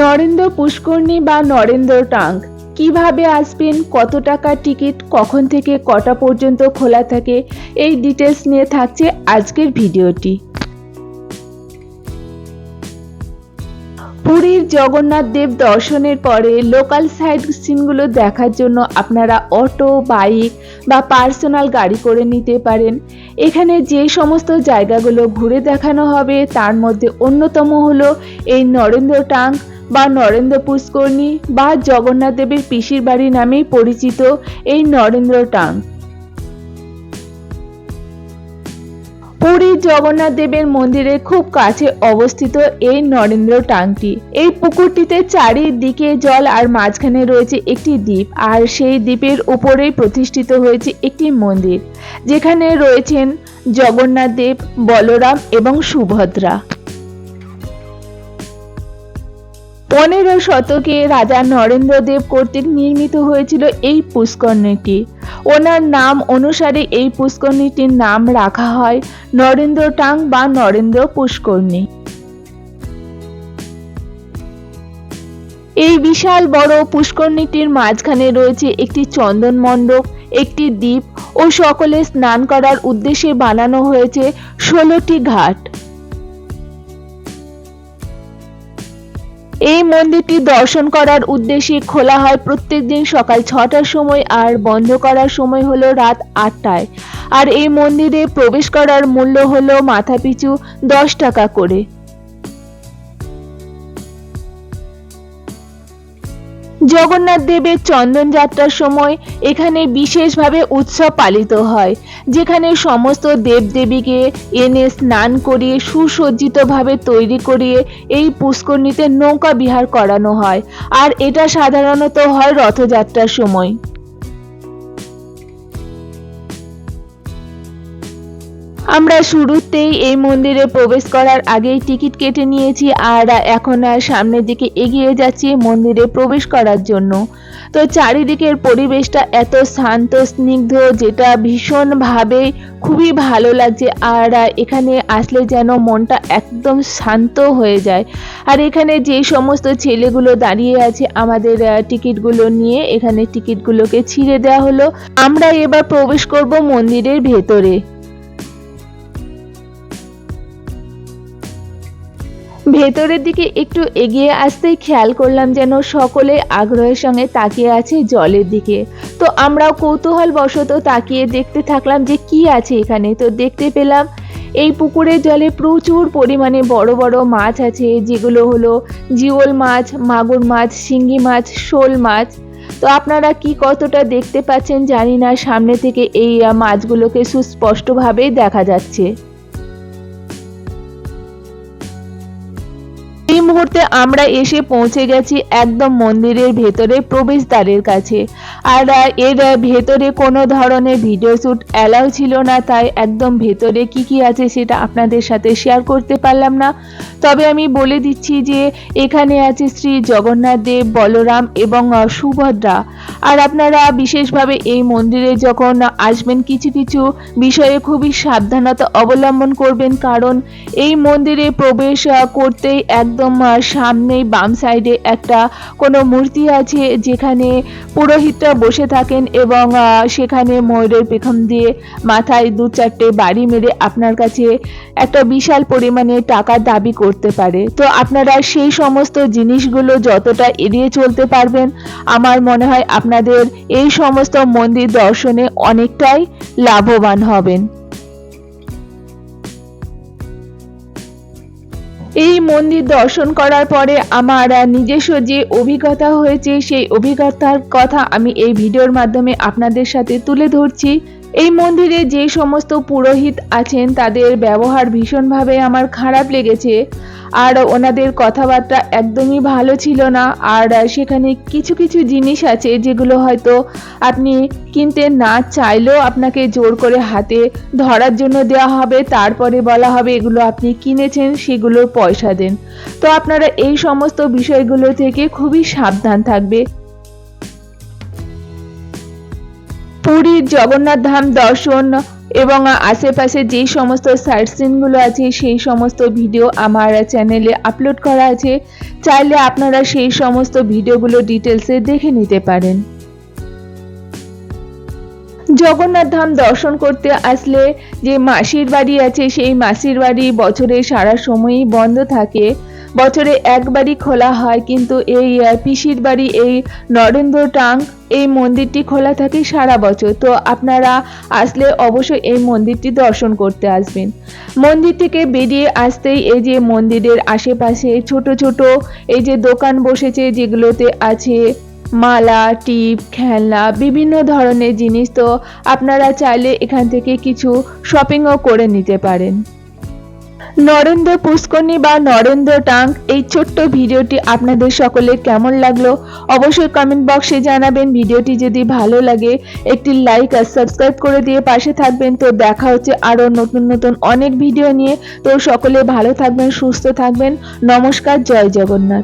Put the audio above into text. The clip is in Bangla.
নরেন্দ্র পুষ্করণী বা নরেন্দ্র টাঙ্ক? কীভাবে আসবেন? কত টাকা টিকিট? কখন থেকে কটা পর্যন্ত খোলা থাকে? এই ডিটেলস নিয়ে থাকছে আজকের ভিডিওটি। পুরীর জগন্নাথ দেব দর্শনের পরে লোকাল সাইড সিনগুলো দেখার জন্য আপনারা অটো বাইক বা পার্সোনাল গাড়ি করে নিতে পারেন। এখানে যে সমস্ত জায়গাগুলো ঘুরে দেখানো হবে, তার মধ্যে অন্যতম হলো এই নরেন্দ্র টাঙ্ক। বা নরেন্দ্র পুষ্করণী বা জগন্নাথ দেবের পিসির বাড়ি নামেই পরিচিত এই নরেন্দ্র টাঙ্ক পুরীর জগন্নাথ দেবের মন্দিরের খুব কাছে অবস্থিত এই নরেন্দ্র টাংটি। এই পুকুরটিতে চারিদিকে জল আর মাঝখানে রয়েছে একটি দ্বীপ, আর সেই দ্বীপের উপরেই প্রতিষ্ঠিত হয়েছে একটি মন্দির, যেখানে রয়েছেন জগন্নাথ দেব, বলরাম এবং সুভদ্রা। পনেরো শতকে রাজা নরেন্দ্র দেব কর্তৃক নির্মিত হয়েছিল এই পুষ্করণীটি। ওনার নাম অনুসারে এই পুষ্করণীটির নাম রাখা হয় নরেন্দ্র টাং বা নরেন্দ্র পুষ্করণী। এই বিশাল বড় পুষ্করণীটির মাঝখানে রয়েছে একটি চন্দন মণ্ডপ, একটি দ্বীপ ও সকলে স্নান করার উদ্দেশ্যে বানানো হয়েছে ষোলোটি ঘাট। এই মন্দিরটি দর্শন করার উদ্দেশ্যে খোলা হয় প্রত্যেক দিন সকাল ছটার সময় আর বন্ধ করার সময় হলো রাত আটটায়। আর এই মন্দিরে প্রবেশ করার মূল্য হলো মাথাপিছু দশ টাকা করে। জগন্নাথ দেবের চন্দন যাত্রার সময় এখানে বিশেষভাবে উৎসব পালিত হয়, যেখানে সমস্ত দেবদেবীকে এনে স্নান করিয়ে, সুসজ্জিতভাবে তৈরি করিয়ে এই পুষ্করণীতে নৌকা বিহার করানো হয়। আর এটা সাধারণত হয় রথযাত্রার সময়। আমরা শুরুতেই এই মন্দিরে প্রবেশ করার আগেই টিকিট কেটে নিয়েছি আর এখন আর সামনের দিকে এগিয়ে যাচ্ছি মন্দিরে প্রবেশ করার জন্য। তো চারিদিকের পরিবেশটা এত শান্ত, স্নিগ্ধ, যেটা ভীষণভাবে খুবই ভালো লাগছে আর এখানে আসলে যেন মনটা একদম শান্ত হয়ে যায়। আর এখানে যে সমস্ত ছেলেগুলো দাঁড়িয়ে আছে আমাদের টিকিটগুলো নিয়ে এখানে টিকিটগুলোকে ছিঁড়ে দেওয়া হলো। আমরা এবার প্রবেশ করব মন্দিরের ভেতরে। ভেতরের দিকে একটু এগিয়ে আসতেই খেয়াল করলাম যেন সকলে আগ্রহের সঙ্গে তাকিয়ে আছে জলের দিকে। তো আমরাও কৌতূহল বশত তাকিয়ে দেখতে থাকলাম যে কি আছে এখানে। তো দেখতে পেলাম এই পুকুরের জলে প্রচুর পরিমাণে বড় বড় মাছ আছে, যেগুলো হলো জিওল মাছ, মাগুর মাছ, শিঙ্গি মাছ, শোল মাছ। তো আপনারা কি কতটা দেখতে পাচ্ছেন জানি না, সামনে থেকে এই মাছগুলোকে সুস্পষ্টভাবেই দেখা যাচ্ছে। এই মুহূর্তে আমরা এসে পৌঁছে গেছি একদম মন্দিরের ভেতরে প্রবেশদ্বারের কাছে। আর এর ভেতরে কোনো ধরনের ভিডিও শ্যুট অ্যালাউ ছিল না, তাই একদম ভেতরে কি কি আছে সেটা আপনাদের সাথে শেয়ার করতে পারলাম না। তবে আমি বলে দিচ্ছি যে এখানে আছে শ্রী জগন্নাথ দেব, বলরাম এবং সুভদ্রা। আর আপনারা বিশেষভাবে এই মন্দিরে যখন আসবেন, কিছু কিছু বিষয়ে খুবই সাবধানতা অবলম্বন করবেন। কারণ এই মন্দিরে প্রবেশ করতেই একদম সামনেই বাম সাইডে একটা কোনো মূর্তি আছে যেখানে পুরোহিতরা বসে থাকেন এবং সেখানে ময়ূরের পেখম দিয়ে মাথায় দু চারটে বাড়ি মেরে আপনার কাছে একটা বিশাল পরিমাণে টাকা দাবি করতে পারে। তো আপনারা সেই সমস্ত জিনিসগুলো যতটা এড়িয়ে চলতে পারবেন, আমার মনে হয় আপনাদের এই সমস্ত মন্দির দর্শনে অনেকটাই লাভবান হবেন। এই মন্দির দর্শন করার পরে আমার নিজস্ব যে অভিজ্ঞতা হয়েছে, সেই অভিজ্ঞতার কথা আমি এই ভিডিওর মাধ্যমে আপনাদের সাথে তুলে ধরছি। এই মন্দিরে যে সমস্ত পুরোহিত আছেন, তাদের ব্যবহার ভীষণভাবে আমার খারাপ লেগেছে। আর ওনাদের কথাবার্তা একদমই ভালো ছিল না। আর সেখানে কিছু কিছু জিনিস আছে যেগুলো হয়তো আপনি কিনতে না চাইলেও আপনাকে জোর করে হাতে ধরার জন্য দেওয়া হবে। তারপরে বলা হবে এগুলো আপনি কিনেছেন, সেগুলোর পয়সা দেন। তো আপনারা এই সমস্ত বিষয়গুলো থেকে খুবই সাবধান থাকবে। পুরীর জগন্নাথ ধাম দর্শন এবং আশেপাশে যে সমস্ত সাইট সিনগুলো আছে, সেই সমস্ত ভিডিও আমার চ্যানেলে আপলোড করা আছে। চাইলে আপনারা সেই সমস্ত ভিডিওগুলো ডিটেলসে দেখে নিতে পারেন। জগন্নাথ ধাম দর্শন করতে আসলে যে মাসির বাড়ি আছে, সেই মাসির বাড়ি বছরে সারা সময়ই বন্ধ থাকে। বছরে একবারই খোলা হয়, কিন্তু এই পিসির বাড়ি এই নরেন্দ্র টাং, এই মন্দিরটি খোলা থাকে সারা বছর। তো আপনারা আসলে অবশ্যই এই মন্দিরটি দর্শন করতে আসবেন। মন্দির থেকে বেরিয়ে আসতেই এই যে মন্দিরের আশেপাশে ছোট ছোট এই যে দোকান বসেছে, যেগুলোতে আছে মালা, টিপ, খেলনা, বিভিন্ন ধরনের জিনিস, তো আপনারা চাইলে এখান থেকে কিছু শপিংও করে নিতে পারেন। নরেন্দ্র পুষ্করণী বা নরেন্দ্র টাং, এই ছোট্ট ভিডিওটি আপনাদের সকলের কেমন লাগল? অবশ্যই কমেন্ট বক্সে জানাবেন। ভিডিওটি যদি ভালো লাগে, একটি লাইক আর সাবস্ক্রাইব করে দিয়ে পাশে থাকবেন। তো দেখা হচ্ছে আরও নতুন নতুন অনেক ভিডিও নিয়ে। তো সকলে ভালো থাকবেন, সুস্থ থাকবেন। নমস্কার, জয় জগন্নাথ।